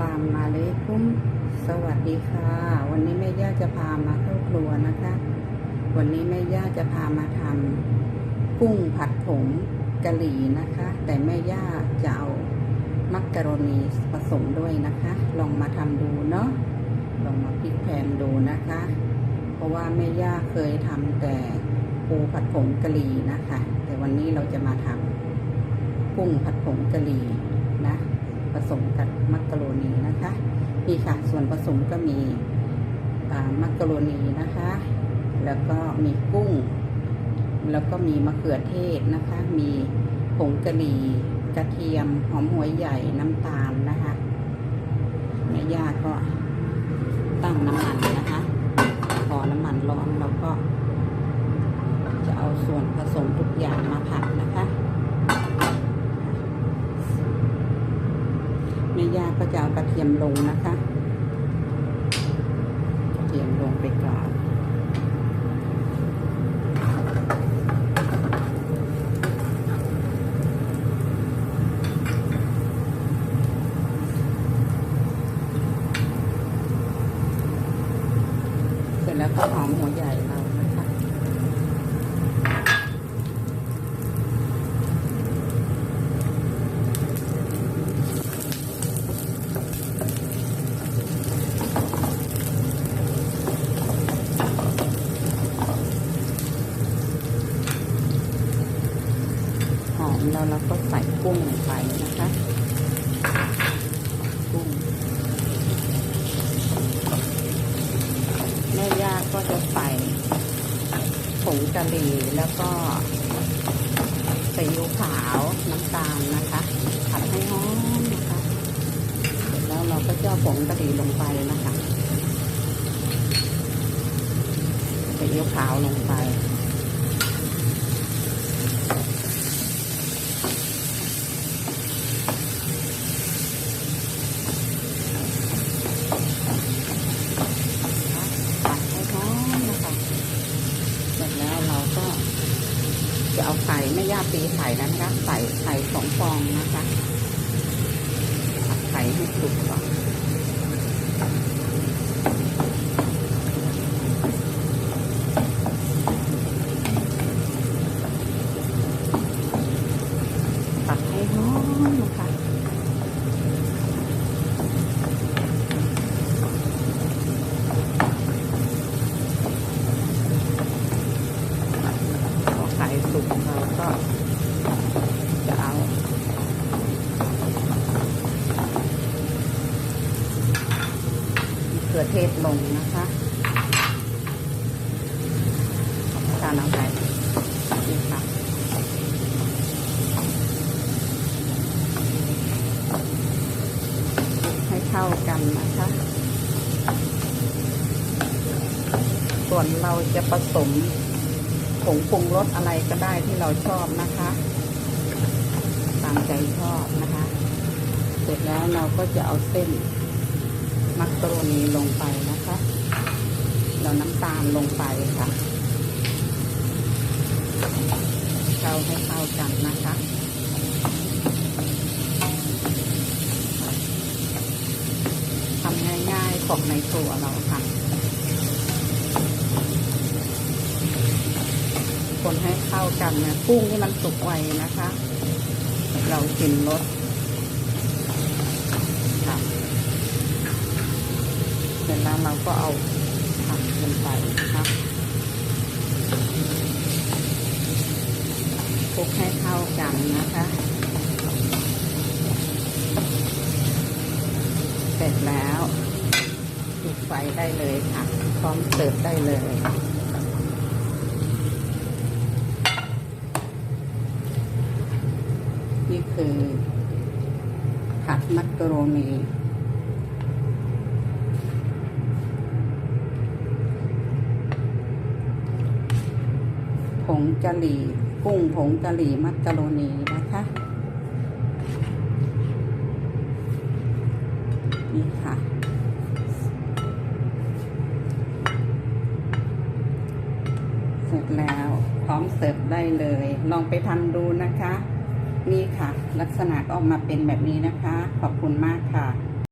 ลามมาเลกุมสวัสดีค่ะ วันนี้แม่ย่าจะพามาเข้าครัวนะคะ วันนี้แม่ย่าจะพามาทำกุ้งผัดผงกะหรี่นะคะ แต่แม่ย่าจะเอามักกะโรนีผสมด้วยนะคะ ลองมาทำดูเนาะลองมาพลิกแพลงดูนะคะ เพราะว่าแม่ย่าเคยทำแต่ปูผัดผงกะหรี่นะคะ แต่วันนี้เราจะมาทำกุ้งผัดผงกะหรี่นะ ผสมกับมักกะโรนีนะคะ นี่ค่ะ ส่วนผสมก็มีมักกะโรนีนะคะ แล้วก็มีกุ้ง แล้วก็มีมะเขือเทศนะคะ มีผงกะหรี่กระเทียม หอมหัวใหญ่น้ำตาลนะคะแม่ย่าก็ตั้งน้ำมันนะคะ พอน้ำมันร้อนเราก็ จะเอาส่วนผสมทุกอย่างมาผัดนะคะ แม่ย่า ก็จะเอากระเทียมลงนะคะกระเทียมลงไปก่อนเสร็จแล้วก็หอมหัวใหญ่เรานะคะ หอมแล้ว เราก็ใส่กุ้งลงไปนะคะกุ้งแม่ย่าก็จะใส่ผงกะหรี่แล้วก็ซีอิ๊วขาวน้ำตาลนะคะผัดให้หอมนะคะเสร็จแล้วเราก็จะเอาผงกะหรี่ลงไปนะคะซีอิ๊วขาวลงไป ผัดให้หอมนะคะ เสร็จแล้วเราก็ ใส่ไม่ย่าตีไข่นะคะใส่ไข่สองฟองนะคะผัดไข่ให้สุกก่อนผัดให้หอมนะคะ พอไข่สุกเราก็จะเอามะเขือเท ศลงนะคะการเอาไปนี่ค่ะให้เข้ากันนะคะ ส่วนเราจะผสมผงปรุงรสอะไรก็ได้ที่เราชอบนะคะ ตามใจชอบนะคะ เสร็จแล้วเราก็จะเอาเส้น มักกะโรนีลงไปนะคะ เราน้ำตาลลงไปค่ะเข้าให้เข้ากันนะคะทำง่ายๆของในครัวเราค่ะ คนให้เข้ากันนะกุ้งนี่มันสุกไวนะคะ เราชิมรสค่ะเส ร็จแล้วเราก็เอาผักลงไปนะคะคลุกให้เข้ากันนะคะ เสร็จแล้วปิดไฟได้เลยค่ะ พร้อมเสิร์ฟได้เลยนี่คือผัดมักกะโรนี ผงกะหรี่กุ้งผงกะหรี่มักกะโรนีนะคะนี่ค่ะ เสร็จแล้วพร้อมเสิร์ฟได้เลย ลองไปทำดูนะคะ นี่ค่ะ ลักษณะก็ออกมาเป็นแบบนี้นะคะ ขอบคุณมากค่ะ